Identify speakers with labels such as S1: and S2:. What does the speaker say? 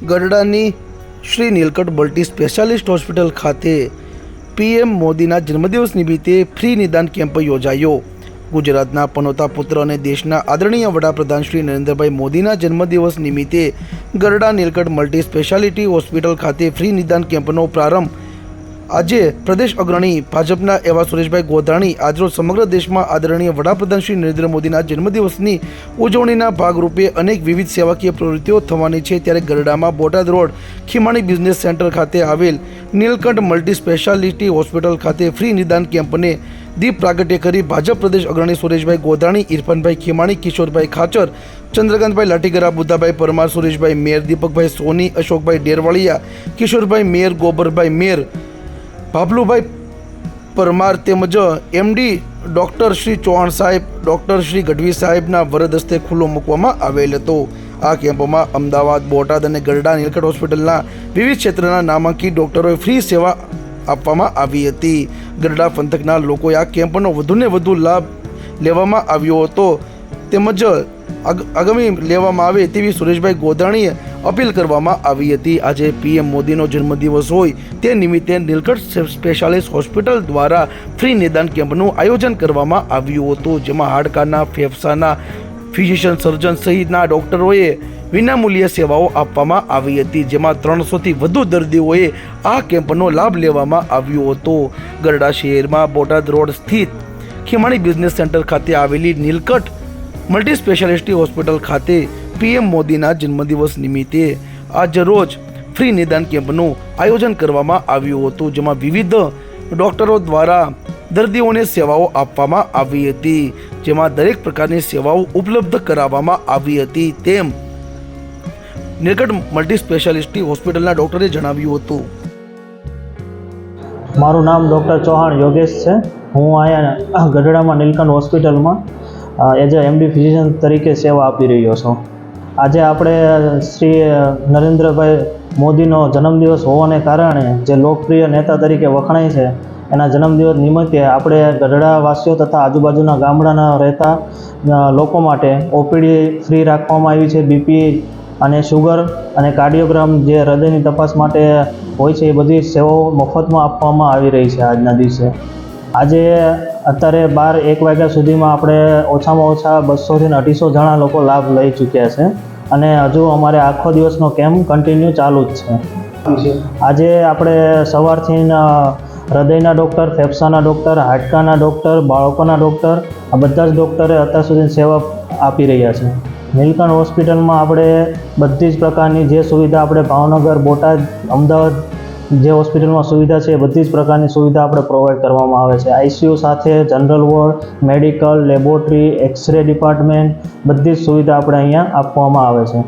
S1: ગરડાની Shri Neelkanth multi specialist hospital ખાતે PM મોદીના જન્મદિવસ નિમિત્તે ફ્રી નિદાન કેમ્પ યોજાયો. ગુજરાતના પનોતા પુત્ર અને દેશના આદરણીય વડાપ્રધાન શ્રી નરેન્દ્રભાઈ મોદીના જન્મદિવસ નિમિત્તે Garda Neelkanth multi speciality hospital ખાતે ફ્રી નિદાન કેમ્પનો પ્રારંભ આજે પ્રદેશ અગ્રણી ભાજપના એવા સુરેશભાઈ ગોધાણી આજરોજ સમગ્ર દેશમાં આદરણીય વડાપ્રધાન શ્રી નરેન્દ્ર મોદીના જન્મદિવસની ઉજવણીના ભાગરૂપે અનેક વિવિધ સેવાકીય પ્રવૃત્તિઓ થવાની છે. ત્યારે ગરડામાં Botad road Khimani business centre ખાતે આવેલ નીલકંઠ મલ્ટી સ્પેશિયાલિટી હોસ્પિટલ ખાતે ફ્રી નિદાન કેમ્પને દીપ પ્રાગટ્ય કરી ભાજપ પ્રદેશ અગ્રણી સુરેશભાઈ ગોધાણી ઇરફાનભાઈ ખીમાણી, કિશોરભાઈ ખાચર, ચંદ્રકાંતભાઈ લાઠીગરા બુદ્ધાભાઈ પરમાર, સુરેશભાઈ મેર, દીપકભાઈ સોની, અશોકભાઈ ડેરવાળિયા, કિશોરભાઈ મેર, ગોબરભાઈ મેર ભાભલુભાઈ પરમાર તેમજ એમડી ડૉક્ટર શ્રી ચૌહાણ સાહેબ, ડૉક્ટર શ્રી ગઢવી સાહેબના વરદ હસ્તે ખુલ્લો મૂકવામાં આવેલ હતો. આ કેમ્પમાં અમદાવાદ, બોટાદ અને ગરડા નીલકંઠ હોસ્પિટલના વિવિધ ક્ષેત્રના નામાંકિત ડૉક્ટરોએ ફ્રી સેવા આપવામાં આવી હતી. ગરડા પંથકના લોકોએ આ કેમ્પનો વધુને વધુ લાભ લેવામાં આવ્યો હતો. તેમજ આગ- આગામી લેવામાં આવે તેવી સુરેશભાઈ ગોધાણીએ અપીલ કરવામાં આવી હતી. આજે પીએમ મોદીનો જન્મદિવસ હોય તે નિમિત્તે નીલકંઠ સ્પેશિયાલિસ્ટ હોસ્પિટલ દ્વારા ફ્રી નિદાન કેમ્પનું આયોજન કરવામાં આવ્યું હતું, જેમાં હાડકાના, ફેફસાના, ફિઝિશિયન સર્જન સહિતના ડોક્ટરોએ વિનામૂલ્ય સેવાઓ આપવામાં આવી હતી, જેમાં ત્રણસોથી વધુ દર્દીઓએ આ કેમ્પનો લાભ લેવામાં આવ્યો હતો. ગરડા શહેરમાં બોટાદ રોડ સ્થિત ખીમાણી બિઝનેસ સેન્ટર ખાતે આવેલી નીલકંઠ મલ્ટી સ્પેશિયાલિસ્ટી હોસ્પિટલ ખાતે પીએમ મોદીના જન્મદિવસ નિમિત્તે આજ રોજ ફ્રી નિદાન કેમ્પનું આયોજન કરવામાં આવ્યું હતું, જેમાં વિવિધ ડોક્ટરો દ્વારા દર્દીઓને સેવાઓ આપવામાં આવી હતી, જેમાં દરેક પ્રકારની સેવાઓ ઉપલબ્ધ કરાવવામાં આવી હતી. તેમ નીલકંઠ મલ્ટી સ્પેશિયાલિસ્ટી હોસ્પિટલના ડોક્ટરે જણાવ્યું હતું.
S2: મારું નામ ડૉક્ટર ચૌહાણ યોગેશ છે. હું અહીંયા ગઢડામાં નીલકંઠ હોસ્પિટલમાં એઝ અ એમડી ફિઝિશિયન તરીકે સેવા આપી રહ્યો છું. આજે આપણે શ્રી નરેન્દ્રભાઈ મોદીનો જન્મદિવસ હોવાને કારણે જે લોકપ્રિય નેતા તરીકે વખણાય છે, એના જન્મદિવસ નિમિત્તે આપણે ગઢડાવાસીઓ તથા આજુબાજુના ગામડાના રહેતા લોકો માટે ઓપીડી ફ્રી રાખવામાં આવી છે, બીપી અને શુગર અને કાર્ડિયોગ્રામ જે હૃદયની તપાસ માટે હોય છે, એ બધી સેવાઓ મફતમાં આપવામાં આવી રહી છે આજના દિવસે. આજે અત્યારે બાર, એક વાગ્યા સુધીમાં આપણે ઓછામાં ઓછા બસોથી અઢીસો જણા લોકો લાભ લઈ ચૂક્યા છે. અને હજુ અમારે આખો દિવસનો કેમ્પ કન્ટિન્યુ ચાલુ જ છે. આજે આપણે સવારથી હૃદયના ડૉક્ટર ફેફસાના ડૉક્ટર હાડકાના ડૉક્ટર બાળકોના ડૉક્ટર આ બધા જ ડૉક્ટરે અત્યાર સુધી સેવા આપી રહ્યા છે. નીલકંઠ હોસ્પિટલમાં આપણે બધી જ પ્રકારની જે સુવિધા આપણે ભાવનગર, બોટાદ, અમદાવાદ જે હોસ્પિટલમાં સુવિધા છે એ બધી જ પ્રકારની સુવિધા આપણે પ્રોવાઈડ કરવામાં આવે છે. આઈસીયુ સાથે general ward medical laboratory x ray department બધી જ સુવિધા આપણે અહીંયા આપવામાં આવે છે.